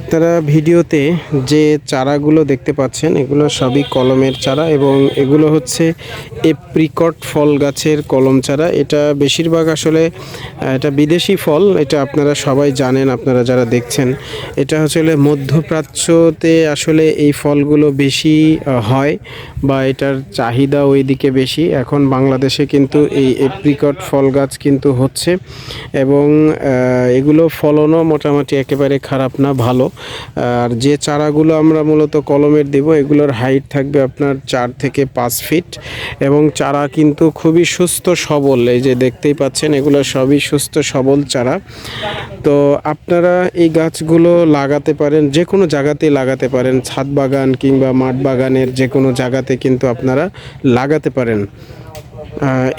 আপনারা ভিডিওতে যে চারাগুলো দেখতে পাচ্ছেন, এগুলো সবই কলমের চারা এবং এগুলো হচ্ছে এপ্রিকট ফল গাছের কলম চারা। এটা বেশিরভাগ আসলে এটা বিদেশি ফল, এটা আপনারা সবাই জানেন, আপনারা যারা দেখছেন। এটা আসলে মধ্যপ্রাচ্যতে আসলে এই ফলগুলো বেশি হয় বা এটার চাহিদা ওইদিকে বেশি। এখন বাংলাদেশে কিন্তু এই এপ্রিকট ফল গাছ কিন্তু হচ্ছে এবং এগুলো ফলনও মোটামুটি একেবারে খারাপ না, ভালো। আর যে চারাগুলো আমরা মূলত কলমের দেব, এগুলোর হাইট থাকবে আপনার চার থেকে পাঁচ ফিট এবং চারা কিন্তু খুবই সুস্থ সবল। এই যে দেখতেই পাচ্ছেন, এগুলো সবই সুস্থ সবল চারা। তো আপনারা এই গাছগুলো লাগাতে পারেন, যে কোনো জায়গাতেই লাগাতে পারেন। ছাদ বাগান কিংবা মাঠ বাগানের যে কোনো জায়গাতে কিন্তু আপনারা লাগাতে পারেন।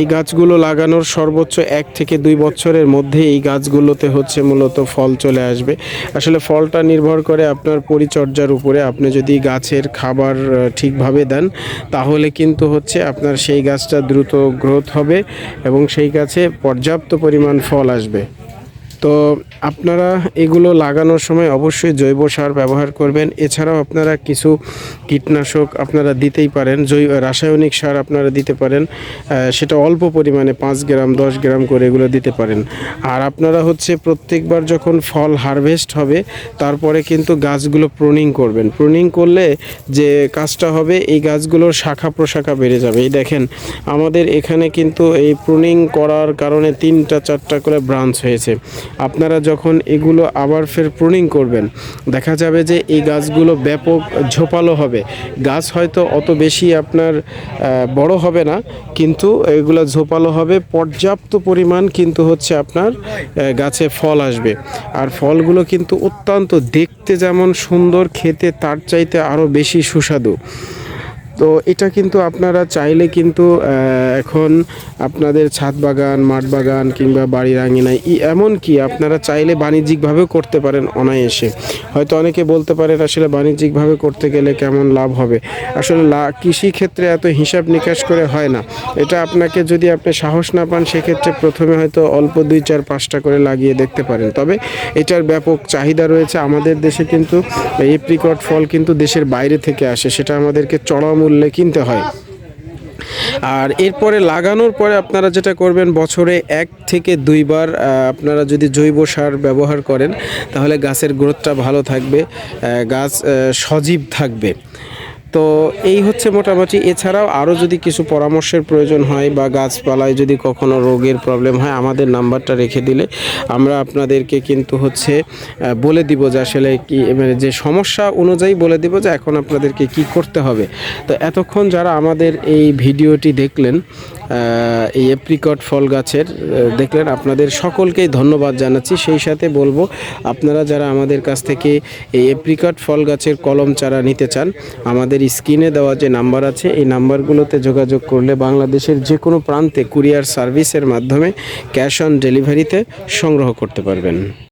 এই গাছগুলো লাগানোর সর্বোচ্চ এক থেকে দুই বছরের মধ্যে এই গাছগুলোতে হচ্ছে মূলত ফল চলে আসবে। আসলে ফলটা নির্ভর করে আপনার পরিচর্যার উপরে। আপনি যদি গাছের খাবার ঠিকভাবে দেন, তাহলে কিন্তু হচ্ছে আপনার সেই গাছটা দ্রুত গ্রোথ হবে এবং সেই গাছে পর্যাপ্ত পরিমাণ ফল আসবে। তো আপনারা এগুলো লাগানোর সময় অবশ্যই জৈব সার ব্যবহার করবেন। এছাড়াও আপনারা কিছু কীটনাশক আপনারা দিতেই পারেন, জৈব, রাসায়নিক সার আপনারা দিতে পারেন সেটা অল্প পরিমাণে পাঁচ গ্রাম, দশ গ্রাম করে এগুলো দিতে পারেন। আর আপনারা হচ্ছে প্রত্যেকবার যখন ফল হারভেস্ট হবে, তারপরে কিন্তু গাছগুলো প্রুনিং করবেন। প্রুনিং করলে যে কাজটা হবে, এই গাছগুলোর শাখা প্রশাখা বেড়ে যাবে। এই দেখেন, আমাদের এখানে কিন্তু এই প্রুনিং করার কারণে তিনটা, চারটা করে ব্রাঞ্চ হয়েছে। আপনারা যখন এগুলো আবার ফের প্রুনিং করবেন, দেখা যাবে যে এই গাছগুলো ব্যাপক ঝোপালো হবে। গাছ হয়তো অত বেশি আপনার বড় হবে না, কিন্তু এগুলো ঝোপালো হবে। পর্যাপ্ত পরিমাণ কিন্তু হচ্ছে আপনার গাছে ফল আসবে। আর ফলগুলো কিন্তু অত্যন্ত দেখতে যেমন সুন্দর, খেতে তার চাইতে আরও বেশি সুস্বাদু। তো এটা কিন্তু আপনারা চাইলে কিন্তু এখন আপনাদের ছাদ বাগান, মাঠ বাগান কিংবা বাড়ির আঙিনায়, ই- এমনকি আপনারা চাইলে বাণিজ্যিকভাবেও করতে পারেন অনায়াসে। হয়তো অনেকে বলতে পারেন, আসলে বাণিজ্যিকভাবে করতে গেলে কেমন লাভ হবে? আসলে লা, কৃষি ক্ষেত্রে এত হিসাব নিকাশ করে হয় না। এটা আপনাকে যদি আপনি সাহস না পান, সেক্ষেত্রে প্রথমে হয়তো অল্প দুই চার পাঁচটা করে লাগিয়ে দেখতে পারেন। তবে এটার ব্যাপক চাহিদা রয়েছে। আমাদের দেশে কিন্তু, এপ্রিকট ফল কিন্তু দেশের বাইরে থেকে আসে। সেটা আমাদেরকে চড়া মূল্যে কিনতে হয়। আর এরপরে লাগানোর পরে আপনারা যেটা করবেন, বছরে এক থেকে দুইবার আপনারা যদি জৈব সার ব্যবহার করেন, তাহলে গাছের গ্রোথটা ভালো থাকবে গাছ সজীব থাকবে। তো এই হচ্ছে মোটামুটি। এছাড়াও আরও যদি কিছু পরামর্শের প্রয়োজন হয় বা গাছপালায় যদি কখনো রোগের প্রবলেম হয়, আমাদের নাম্বারটা রেখে দিলে আমরা আপনাদেরকে কিন্তু হচ্ছে বলে দিব যে আসলে কি মানে যে সমস্যা অনুযায়ী বলে দিব যে এখন আপনাদেরকে কি করতে হবে। তো এতক্ষণ যারা আমাদের এই ভিডিওটি দেখলেন এই এপ্রিকট ফল গাছের দেখলেন আপনাদের সকলকেই ধন্যবাদ জানাচ্ছি। সেই সাথে বলব, আপনারা যারা আমাদের কাছ থেকে এই এপ্রিকট ফল গাছের কলম চারা নিতে চান, আমাদের স্ক্রিনে দেওয়া যে নাম্বার আছে, এই নাম্বারগুলোতে যোগাযোগ করলে বাংলাদেশের যে কোনো প্রান্তে কুরিয়ার সার্ভিসের মাধ্যমে ক্যাশ অন ডেলিভারিতে সংগ্রহ করতে পারবেন।